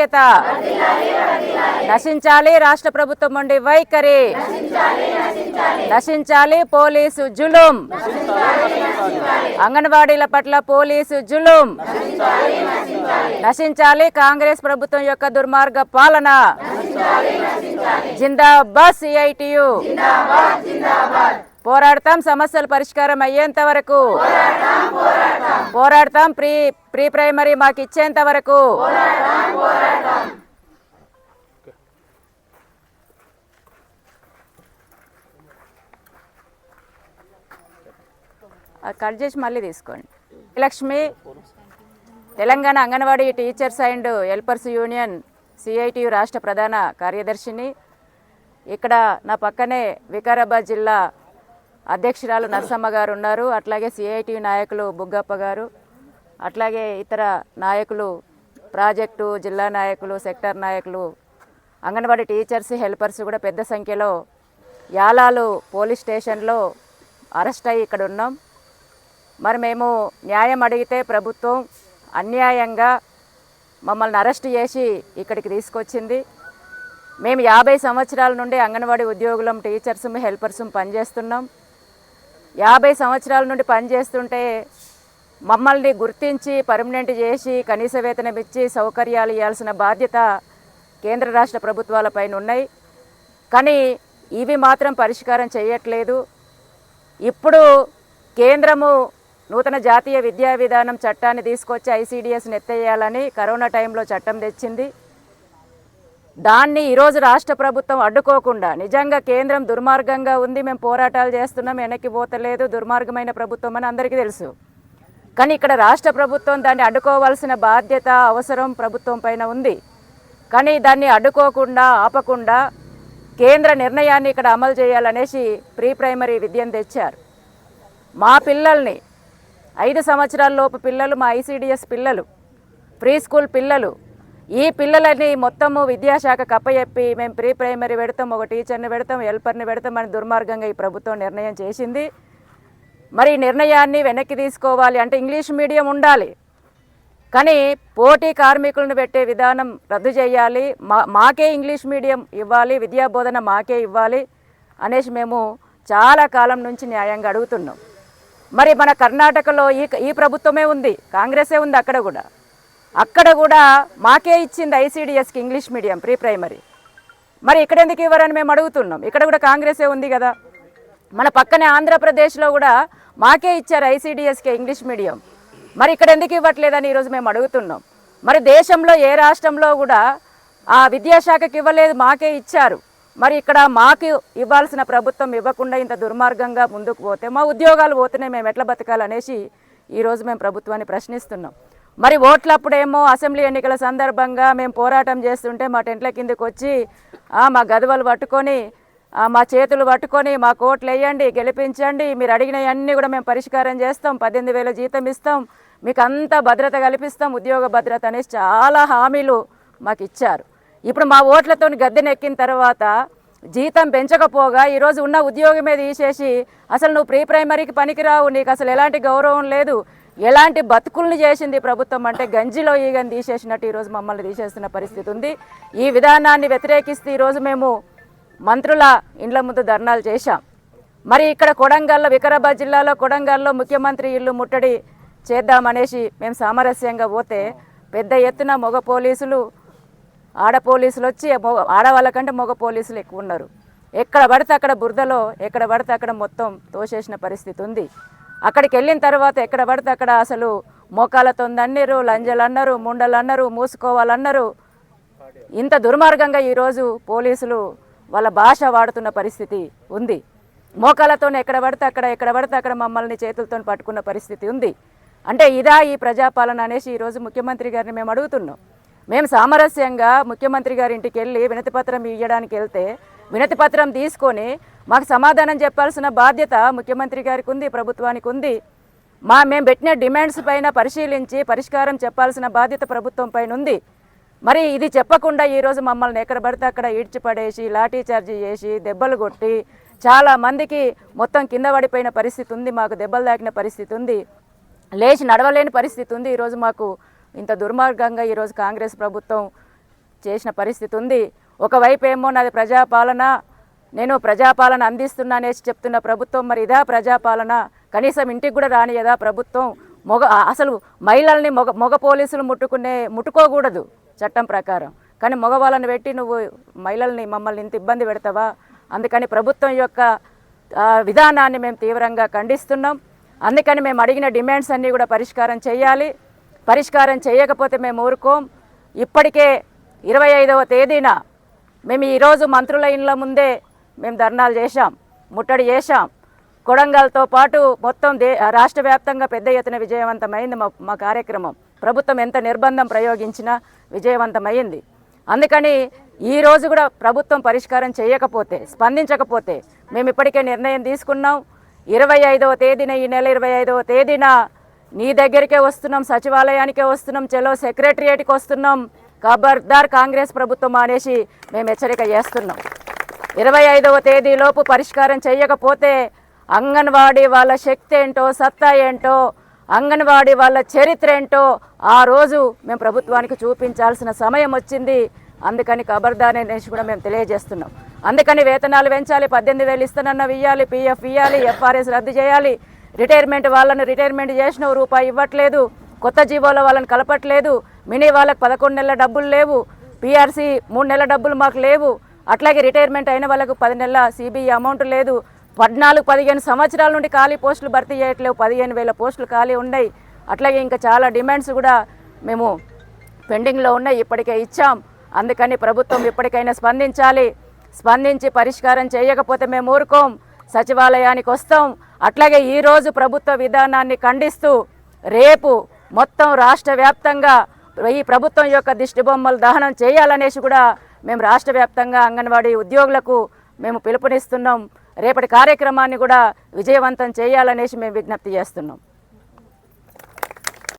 ఐక్యత. నశించాలి రాష్ట్ర ప్రభుత్వం ఉండి వైఖరి. నశించాలి పోలీసు జులుం. అంగన్వాడీల పట్ల పోలీసు జులుం. నశించాలి కాంగ్రెస్ ప్రభుత్వం యొక్క దుర్మార్గ పాలన. జిందాబాద్ సిఐటియు. పోరాడతాం సమస్యల పరిష్కారం అయ్యేంత వరకు. పోరాడతాం ప్రీ ప్రీ ప్రైమరీ మాకు ఇచ్చేంత వరకు. కట్ చేసి మళ్ళీ తీసుకోండి. Lakshmi Telangana anganwadi teachers and helpers union CITU రాష్ట్ర ప్రధాన కార్యదర్శిని. ఇక్కడ నా పక్కనే వికారాబాద్ జిల్లా అధ్యక్షురాలు నరసమ్మ గారు ఉన్నారు. అట్లాగే సిఐటియు నాయకులు బుగ్గప్ప గారు. అట్లాగే ఇతర నాయకులు ప్రాజెక్టు జిల్లా నాయకులు సెక్టర్ నాయకులు అంగన్వాడీ టీచర్స్ హెల్పర్స్ కూడా పెద్ద సంఖ్యలో యాలాలు పోలీస్ స్టేషన్లో అరెస్ట్ అయ్యి ఇక్కడ ఉన్నాం. మరి మేము న్యాయం అడిగితే ప్రభుత్వం అన్యాయంగా మమ్మల్ని అరెస్ట్ చేసి ఇక్కడికి తీసుకొచ్చింది. మేము యాభై సంవత్సరాల నుండి అంగన్వాడీ ఉద్యోగులం టీచర్స్ హెల్పర్స్ పనిచేస్తున్నాం. యాభై సంవత్సరాల నుండి పనిచేస్తుంటే మమ్మల్ని గుర్తించి పర్మనెంట్ చేసి కనీస వేతనం ఇచ్చి సౌకర్యాలు ఇవ్వాల్సిన బాధ్యత కేంద్ర రాష్ట్ర ప్రభుత్వాలపైన ఉన్నాయి. కానీ ఇవి మాత్రం పరిష్కారం చేయట్లేదు. ఇప్పుడు కేంద్రము నూతన జాతీయ విద్యా విధానం చట్టాన్ని తీసుకొచ్చి ఐసీడిఎస్ని ఎత్తేయాలని కరోనా టైంలో చట్టం తెచ్చింది. దాన్ని ఈరోజు రాష్ట్ర ప్రభుత్వం అడ్డుకోకుండా నిజంగా కేంద్రం దుర్మార్గంగా ఉంది మేము పోరాటాలు చేస్తున్నాం వెనక్కి పోతలేదు దుర్మార్గమైన ప్రభుత్వం అని అందరికీ తెలుసు. కానీ ఇక్కడ రాష్ట్ర ప్రభుత్వం దాన్ని అడ్డుకోవాల్సిన బాధ్యత అవసరం ప్రభుత్వం పైన ఉంది. కానీ దాన్ని అడ్డుకోకుండా ఆపకుండా కేంద్ర నిర్ణయాన్ని ఇక్కడ అమలు చేయాలనేసి ప్రీ ప్రైమరీ విద్యను తెచ్చారు. మా పిల్లల్ని ఐదు సంవత్సరాల లోపు పిల్లలు మా ఐసీడిఎస్ పిల్లలు ప్రీ స్కూల్ పిల్లలు ఈ పిల్లలని మొత్తము విద్యాశాఖ కప్పయెప్పి మేము ప్రీ ప్రైమరీ పెడతాం ఒక టీచర్ని పెడతాం హెల్పర్ని పెడతాం అని దుర్మార్గంగా ఈ ప్రభుత్వం నిర్ణయం చేసింది. మరి నిర్ణయాన్ని వెనక్కి తీసుకోవాలి అంటే ఇంగ్లీష్ మీడియం ఉండాలి. కానీ పోటీ కార్మికులను పెట్టే విధానం రద్దు చేయాలి. మా మాకే ఇంగ్లీష్ మీడియం ఇవ్వాలి విద్యా బోధన మాకే ఇవ్వాలి అనేసి మేము చాలా కాలం నుంచి న్యాయంగా అడుగుతున్నాం. మరి మన కర్ణాటకలో ఈ ఈ ప్రభుత్వమే ఉంది కాంగ్రెసే ఉంది అక్కడ కూడా. అక్కడ కూడా మాకే ఇచ్చింది ఐసీడిఎస్కి ఇంగ్లీష్ మీడియం ప్రీ ప్రైమరీ. మరి ఇక్కడ ఎందుకు ఇవ్వరని మేము అడుగుతున్నాం. ఇక్కడ కూడా కాంగ్రెసే ఉంది కదా. మన పక్కనే ఆంధ్రప్రదేశ్లో కూడా మాకే ఇచ్చారు ఐసీడిఎస్కే ఇంగ్లీష్ మీడియం. మరి ఇక్కడ ఎందుకు ఇవ్వట్లేదని ఈరోజు మేము అడుగుతున్నాం. మరి దేశంలో ఏ రాష్ట్రంలో కూడా ఆ విద్యాశాఖకి ఇవ్వలేదు మాకే ఇచ్చారు. మరి ఇక్కడ మాకు ఇవ్వాల్సిన ప్రభుత్వం ఇవ్వకుండా ఇంత దుర్మార్గంగా ముందుకు పోతే మా ఉద్యోగాలు పోతున్నాయి మేము ఎట్లా బతకాలనేసి ఈరోజు మేము ప్రభుత్వాన్ని ప్రశ్నిస్తున్నాం. మరి ఓట్లప్పుడేమో అసెంబ్లీ ఎన్నికల సందర్భంగా మేము పోరాటం చేస్తుంటే మా టెంట్ల కిందకు వచ్చి మా గదవలు పట్టుకొని మా చేతులు పట్టుకొని మా కోట్లు వేయండి గెలిపించండి మీరు అడిగినవన్నీ కూడా మేము పరిష్కారం చేస్తాం పద్దెనిమిది వేల జీతం ఇస్తాం మీకు అంతా భద్రత కల్పిస్తాం ఉద్యోగ భద్రత అనేసి చాలా హామీలు మాకు ఇచ్చారు ఇప్పుడు మా ఓట్లతో గద్దెనెక్కిన తర్వాత జీతం పెంచకపోగా ఈరోజు ఉన్న ఉద్యోగమే తీసేసి అసలు నువ్వు ప్రీ ప్రైమరీకి పనికిరావు నీకు అసలు ఎలాంటి గౌరవం లేదు. ఎలాంటి బతుకుల్ని చేసింది ప్రభుత్వం అంటే గంజిలో ఈగని తీసేసినట్టు ఈరోజు మమ్మల్ని తీసేస్తున్న పరిస్థితి ఉంది. ఈ విధానాన్ని వ్యతిరేకిస్తూ ఈరోజు మేము మంత్రుల ఇండ్ల ముందు ధర్నాలు చేశాం. మరి ఇక్కడ కొడంగల్లో వికారాబాద్ జిల్లాలో కొడంగల్లో ముఖ్యమంత్రి ఇల్లు ముట్టడి చేద్దామనేసి మేము సామరస్యంగా పోతే పెద్ద ఎత్తున మగ పోలీసులు ఆడ పోలీసులు వచ్చి మొగ ఆడవాళ్ళ కంటే మగ పోలీసులు ఎక్కువ ఉన్నారు. ఎక్కడ పడితే అక్కడ బురదలో ఎక్కడ పడితే అక్కడ మొత్తం తోసేసిన పరిస్థితి ఉంది. అక్కడికి వెళ్ళిన తర్వాత ఎక్కడ పడితే అక్కడ అసలు మోకాలతో అన్నారు లంజలు అన్నారు ముండలు అన్నారు మూసుకోవాలన్నారు. ఇంత దుర్మార్గంగా ఈరోజు పోలీసులు వాళ్ళ భాష వాడుతున్న పరిస్థితి ఉంది. మోకాలతో ఎక్కడ పడితే అక్కడ ఎక్కడ పడితే అక్కడ మమ్మల్ని చేతులతో పట్టుకున్న పరిస్థితి ఉంది. అంటే ఇదా ఈ ప్రజాపాలన అనేసి ఈరోజు ముఖ్యమంత్రి గారిని మేము అడుగుతున్నాం. మేము సామరస్యంగా ముఖ్యమంత్రి గారి ఇంటికి వెళ్ళి వినతిపత్రం ఇవ్వడానికి వెళ్తే వినతిపత్రం తీసుకొని మాకు సమాధానం చెప్పాల్సిన బాధ్యత ముఖ్యమంత్రి గారికి ఉంది ప్రభుత్వానికి ఉంది. మా మేము పెట్టిన డిమాండ్స్ పైన పరిశీలించి పరిష్కారం చెప్పాల్సిన బాధ్యత ప్రభుత్వం పైన ఉంది. మరి ఇది చెప్పకుండా ఈరోజు మమ్మల్ని ఎక్కడ పడితే అక్కడ ఈడ్చిపడేసి లాఠీ చార్జీ చేసి దెబ్బలు కొట్టి చాలా మందికి మొత్తం కింద పడిపోయిన పరిస్థితి ఉంది మాకు దెబ్బలు తాకిన పరిస్థితి ఉంది. లేచి నడవలేని పరిస్థితి ఉంది. ఈరోజు మాకు ఇంత దుర్మార్గంగా ఈరోజు కాంగ్రెస్ ప్రభుత్వం చేసిన పరిస్థితి ఉంది. ఒకవైపు ఏమో నాది ప్రజాపాలన నేను ప్రజాపాలన అందిస్తున్నా అనేసి చెప్తున్న ప్రభుత్వం మరి ఇదా ప్రజాపాలన? కనీసం ఇంటికి కూడా రానియదా ప్రభుత్వం? మొగ అసలు మహిళల్ని మొగ మొగ పోలీసులు ముట్టుకునే ముట్టుకోకూడదు చట్టం ప్రకారం. కానీ మగవాళ్ళని పెట్టి నువ్వు మహిళల్ని మమ్మల్ని ఇంత ఇబ్బంది పెడతావా? అందుకని ప్రభుత్వం యొక్క విధానాన్ని మేము తీవ్రంగా ఖండిస్తున్నాం. అందుకని మేము అడిగిన డిమాండ్స్ అన్నీ కూడా పరిష్కారం చేయాలి. పరిష్కారం చేయకపోతే మేము ఊరుకోం. ఇప్పటికే ఇరవై ఐదవ తేదీన మేము ఈరోజు మంత్రుల ఇండ్ల ముందే మేము ధర్నాలు చేశాం ముట్టడి చేశాం. కొడంగల్తో పాటు మొత్తం దే రాష్ట్ర వ్యాప్తంగా పెద్ద ఎత్తున విజయవంతమైంది మా మా కార్యక్రమం. ప్రభుత్వం ఎంత నిర్బంధం ప్రయోగించినా విజయవంతమైంది అందుకని ఈ రోజు కూడా ప్రభుత్వం పరిష్కారం చేయకపోతే స్పందించకపోతే మేము ఇప్పటికే నిర్ణయం తీసుకున్నాం. ఇరవై ఐదవ తేదీన ఈ నెల ఇరవై ఐదవ తేదీన నీ దగ్గరికే వస్తున్నాం సచివాలయానికే వస్తున్నాం చలో సెక్రటరియేట్కి వస్తున్నాం. ఖబర్దార్ కాంగ్రెస్ ప్రభుత్వం అనేసి మేము హెచ్చరిక చేస్తున్నాం. ఇరవై ఐదవ తేదీలోపు పరిష్కారం చేయకపోతే అంగన్వాడీ వాళ్ళ శక్తి ఏంటో సత్తా ఏంటో అంగన్వాడీ వాళ్ళ చరిత్ర ఏంటో ఆ రోజు మేము ప్రభుత్వానికి చూపించాల్సిన సమయం వచ్చింది. అందుకని ఖబర్దార్ అనేసి కూడా మేము తెలియజేస్తున్నాం. అందుకని వేతనాలు పెంచాలి పద్దెనిమిది వేలు ఇస్తానన్నా ఇవ్వాలి పిఎఫ్ ఇవ్వాలి ఎఫ్ఆర్ఎస్ రద్దు చేయాలి. రిటైర్మెంట్ వాళ్ళని రిటైర్మెంట్ చేసిన రూపాయి ఇవ్వట్లేదు. కొత్త జీవోల వాళ్ళని కలపట్లేదు. మినీ వాళ్ళకి పదకొండు నెలల డబ్బులు లేవు. పీఆర్సీ మూడు నెలల డబ్బులు మాకు లేవు. అట్లాగే రిటైర్మెంట్ అయిన వాళ్ళకు పది నెలల సిబిఐ అమౌంట్ లేదు. పద్నాలుగు పదిహేను సంవత్సరాల నుండి ఖాళీ పోస్టులు భర్తీ చేయట్లేవు. పదిహేను వేల పోస్టులు ఖాళీ ఉన్నాయి. అట్లాగే ఇంకా చాలా డిమాండ్స్ కూడా మేము పెండింగ్లో ఉన్నాయి. ఇప్పటికే ఇచ్చాం. అందుకని ప్రభుత్వం ఇప్పటికైనా స్పందించాలి. స్పందించి పరిష్కారం చేయకపోతే మేము ఊరుకోం. సచివాలయానికి వస్తాం. అట్లాగే ఈరోజు ప్రభుత్వ విధానాన్ని ఖండిస్తూ రేపు మొత్తం రాష్ట్ర వ్యాప్తంగా ఈ ప్రభుత్వం యొక్క దిష్టిబొమ్మలు దహనం చేయాలనేసి కూడా మేము రాష్ట్ర వ్యాప్తంగా అంగన్వాడీ ఉద్యోగులకు మేము పిలుపునిస్తున్నాం. రేపటి కార్యక్రమాన్ని కూడా విజయవంతం చేయాలనేసి మేము విజ్ఞప్తి చేస్తున్నాం.